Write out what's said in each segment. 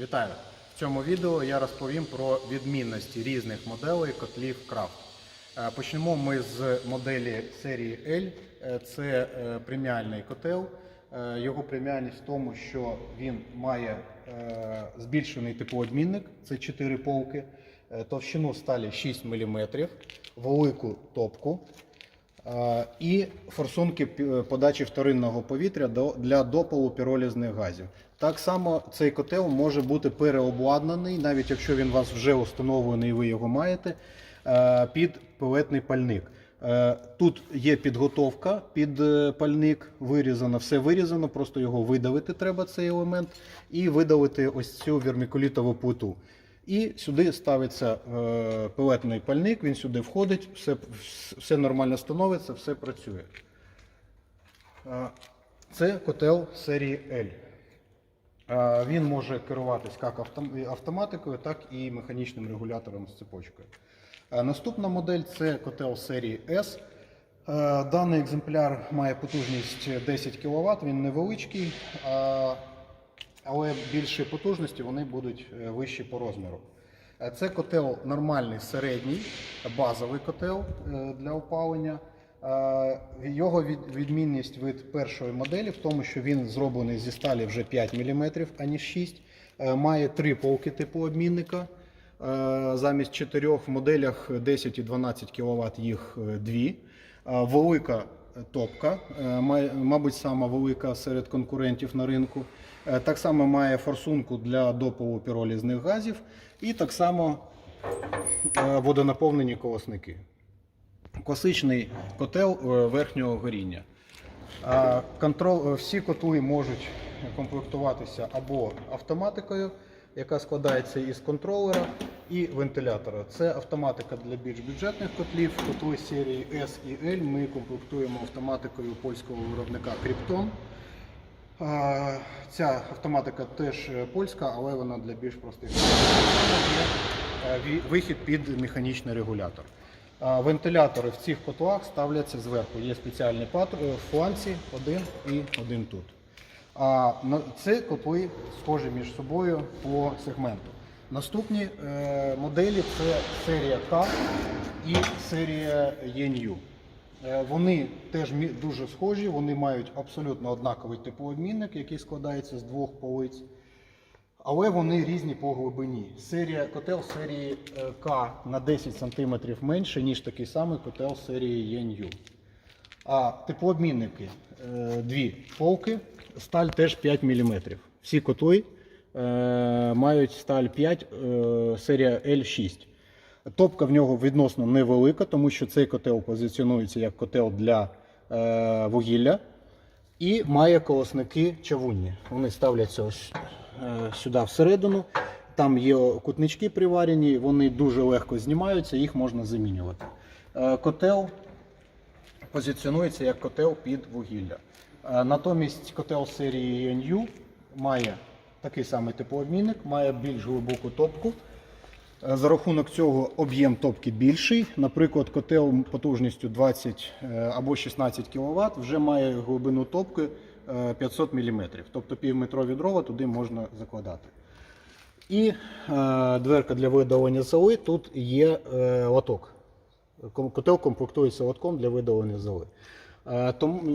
Вітаю! В цьому відео я розповім про відмінності різних моделей котлів Крафт. Е, Почнемо ми з моделі серії L. Е, Це е, преміальний котел. Його преміальність в тому, що він має збільшений теплообмінник, це 4 полки, товщину сталі 6 мм, велику топку, і форсунки подачі вторинного повітря для допалу піролізних газів. Так само цей котел може бути переобладнаний, навіть якщо він у вас вже установлений і ви його маєте, е, під пелетний пальник. Е, Тут є підготовка під е, пальник, вирізано, все вирізано, просто його видавити треба, цей елемент, і видалити ось цю вермікулітову плиту. І сюди ставиться е, пелетний пальник, він сюди входить, все, все нормально становиться, все працює. Це котел серії L. Він може керуватись як автоматикою, так і механічним регулятором з цепочкою. Наступна модель це котел серії S. Даний екземпляр має потужність 10 кВт, він невеличкий, але більші потужності вони будуть е, вищі по розміру. Е, Це котел нормальний середній, базовий котел е, для опалення. Його відмінність від першої моделі в тому, що він зроблений зі сталі вже 5 мм, аніж 6 Е, Має три полки теплообмінника. Е, Замість чотирьох в моделях 10 і 12 кВт їх дві. Велика топка, е, мабуть, сама велика серед конкурентів на ринку. Е, Так само має форсунку для допалу піролізних газів і так само е, водонаповнені колосники. Класичний котел верхнього горіння. Всі котли можуть комплектуватися або автоматикою, яка складається із контролера і вентилятора. Це автоматика для більш бюджетних котлів. Котли серії S і L ми комплектуємо автоматикою польського виробника Krypton. Ця автоматика теж польська, але вона для більш простих. Е, Вихід під механічний регулятор. Вентилятори в цих котлах ставляться зверху. Є спеціальні е, фланці, один і один тут. А це котли схожі між собою по сегменту. Наступні е, моделі це серія К і серія ENU. Е, Вони теж дуже схожі, вони мають абсолютно однаковий теплообмінник, який складається з двох полиць. Але вони різні по глибині. Серія котел серії е, К на 10 см менше, ніж такий самий котел серії ENU. А теплообмінники е, дві полки, сталь теж 5 мм. Всі котли е, мають сталь 5, е, серія L6. Топка в нього відносно невелика, тому що цей котел позиціонується як котел для вугілля і має колосники чавунні. Вони ставляться ось сюди всередину. Там є кутнички приварені, вони дуже легко знімаються, їх можна замінювати. Котел позиціонується як котел під вугілля. Е, Натомість котел серії NU має такий самий теплообмінник, має більш глибоку топку. Е, За рахунок цього об'єм топки більший. Наприклад, котел потужністю 20 е, або 16 кВт вже має глибину топки е, 500 мм. Тобто півметрові дрова туди можна закладати. І дверка для видалення золи. Тут є лоток. Котел комплектується лотком для видалення золи. Е,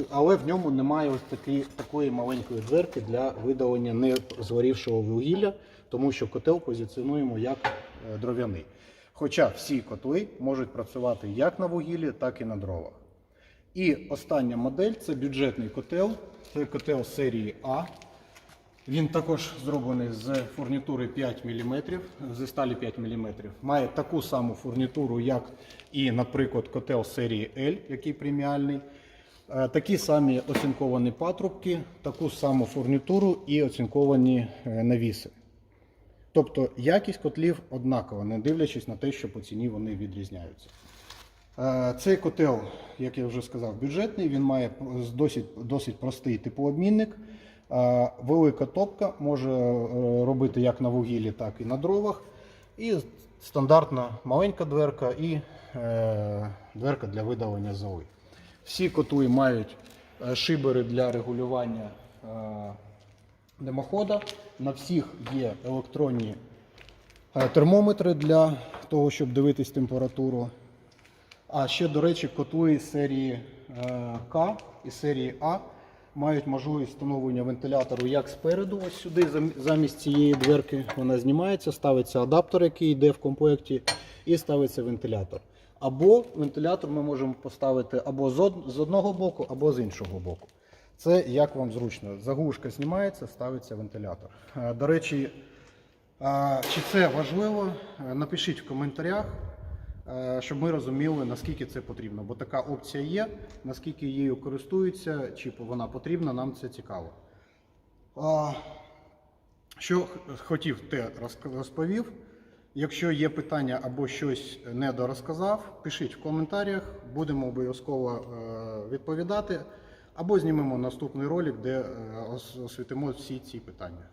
але в ньому немає ось такі, такої маленької дверки для видалення не згорівшого вугілля, тому що котел позиціонуємо як е, дров'яний. Хоча всі котли можуть працювати як на вугіллі, так і на дровах. І остання модель це бюджетний котел. Це котел серії А. Він також зроблений з фурнітури 5 мм, зі сталі 5 мм. Має таку саму фурнітуру, як і, наприклад, котел серії L, який преміальний. Е, Такі самі оцінковані патрубки, таку саму фурнітуру і оцінковані е, навіси. Тобто якість котлів однакова, не дивлячись на те, що по ціні вони відрізняються. Е, Цей котел, як я вже сказав, бюджетний. Він має досить, досить простий теплообмінник. Велика топка може е, робити як на вугіллі, так і на дровах. І стандартна маленька дверка і е, дверка для видалення золи. Всі котли мають е, шибери для регулювання димохода. На всіх є електронні термометри для того, щоб дивитись температуру. А ще, до речі, котли серії К і серії А мають можливість встановлення вентилятору як спереду, ось сюди, замість цієї дверки вона знімається, ставиться адаптер, який йде в комплекті, і ставиться вентилятор. Або вентилятор ми можемо поставити або з одного боку, або з іншого боку. Це як вам зручно. Заглушка знімається, ставиться вентилятор. Е, До речі, Чи це важливо? Е, Напишіть в коментарях, щоб ми розуміли, наскільки це потрібно. Бо така опція є, наскільки її користуються, чи вона потрібна, нам це цікаво. Що хотів, те розповів. Якщо є питання або щось недорозказав, пишіть в коментарях, будемо обов'язково е, відповідати. Або знімемо наступний ролик, де е, освітимо всі ці питання.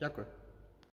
Дякую.